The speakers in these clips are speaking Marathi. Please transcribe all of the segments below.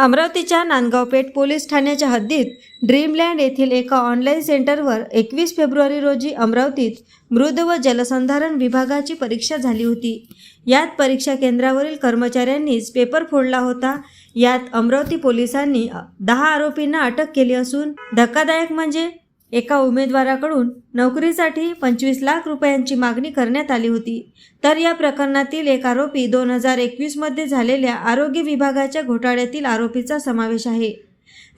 अमरावतीच्या नांदगावपेठ पोलीस ठाण्याच्या हद्दीत ड्रीमलँड येथील एका ऑनलाईन सेंटरवर एकवीस फेब्रुवारी रोजी अमरावतीत मृद व जलसंधारण विभागाची परीक्षा झाली होती. यात परीक्षा केंद्रावरील कर्मचाऱ्यांनीच पेपर फोडला होता. यात अमरावती पोलिसांनी दहा आरोपींना अटक केली असून धक्कादायक म्हणजे एका उमेदवाराकडून नोकरीसाठी पंचवीस लाख रुपयांची मागणी करण्यात आली होती. तर या प्रकरणातील एक आरोपी दोन हजार एकवीसमध्ये झालेल्या आरोग्य विभागाच्या घोटाळ्यातील आरोपीचा समावेश आहे.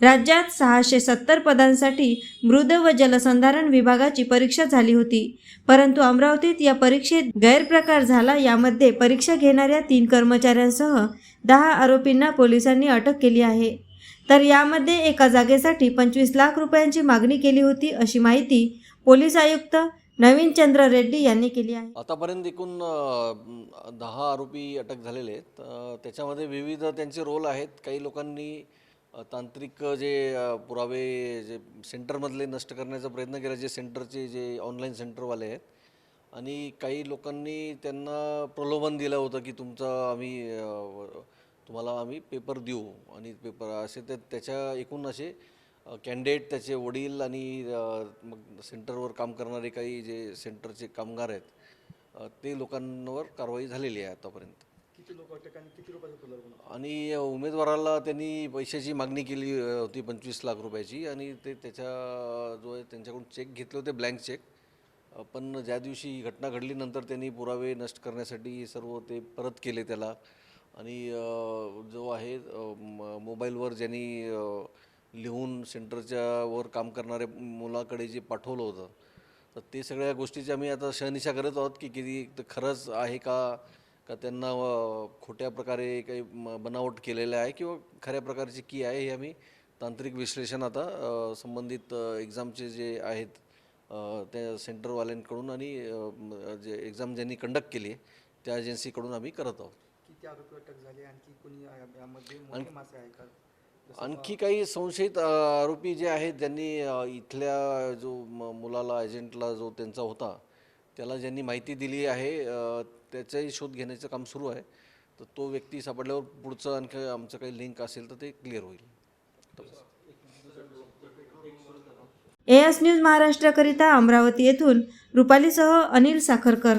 राज्यात सहाशे सत्तर पदांसाठी मृद व जलसंधारण विभागाची परीक्षा झाली होती. परंतु अमरावतीत या परीक्षेत गैरप्रकार झाला यामध्ये परीक्षा घेणाऱ्या तीन कर्मचाऱ्यांसह दहा आरोपींना पोलिसांनी अटक केली आहे. तर यामध्ये एका जागेसाठी पंचवीस लाख रुपयांची मागणी केली होती अशी माहिती पोलीस आयुक्त नवीन चंद्र रेड्डी यांनी केली आहे. आतापर्यंत एकूण दहा आरोपी अटक झालेले आहेत. त्याच्यामध्ये विविध त्यांचे रोल आहेत. काही लोकांनी तांत्रिक जे पुरावे जे सेंटरमधले नष्ट करण्याचा प्रयत्न केला जे सेंटरचे जे ऑनलाईन सेंटरवाले आहेत. आणि काही लोकांनी त्यांना प्रलोभन दिलं होतं की तुमचं आम्ही तुम्हाला आम्ही पेपर देऊ. आणि पेपर असे ते त्याच्या एकूण असे कॅन्डिडेट त्याचे वडील आणि मग सेंटरवर काम करणारे काही जे सेंटरचे कामगार आहेत ते लोकांवर कारवाई झालेली आहे आतापर्यंत. किती लोक अटक आणि किती रुपयाचा आणि उमेदवाराला त्यांनी पैशाची मागणी केली होती पंचवीस लाख रुपयाची आणि ते त्याच्या जो आहे त्यांच्याकडून चेक घेतले होते ब्लँक चेक. पण ज्या दिवशी ही घटना घडली नंतर त्यांनी पुरावे नष्ट करण्यासाठी सर्व ते परत केले त्याला. आणि जो आहे म- मोबाईलवर ज्यांनी लिहून सेंटरच्या वर काम करणाऱ्या मुलाकडे जे पाठवलं होतं तर ते सगळ्या गोष्टीची आम्ही आता शहनिशा करत आहोत की किती खरंच आहे का का त्यांना खोट्या प्रकारे काही म- बनावट केलेलं आहे किंवा खऱ्या प्रकारची की आहे हे आम्ही तांत्रिक विश्लेषण आता संबंधित एक्झामचे जे आहेत त्या सेंटरवाल्यांकडून आणि जे एक्झाम ज्यांनी कंडक्ट केली आहे त्या एजन्सीकडून आम्ही करत आहोत. किती आरोपी अटक झाले आणखी कोणी या- यामध्ये मोठे मासे आहे का? जसं आणखी काही संशयित आरोपी जे आहेत ज्यांनी इथल्या जो म- मुलाला एजंटला जो त्यांचा होता त्याला ज्यांनी माहिती दिली आहे त्याचाही शोध घेण्याचं काम सुरू आहे. तर तो व्यक्ती सापडल्यावर पुढचं आणखी आमचं काही लिंक असेल तर ते क्लिअर होईल. एएस न्यूज महाराष्ट्राकरिता अमरावती येथून रुपालीसह अनिल साखरकर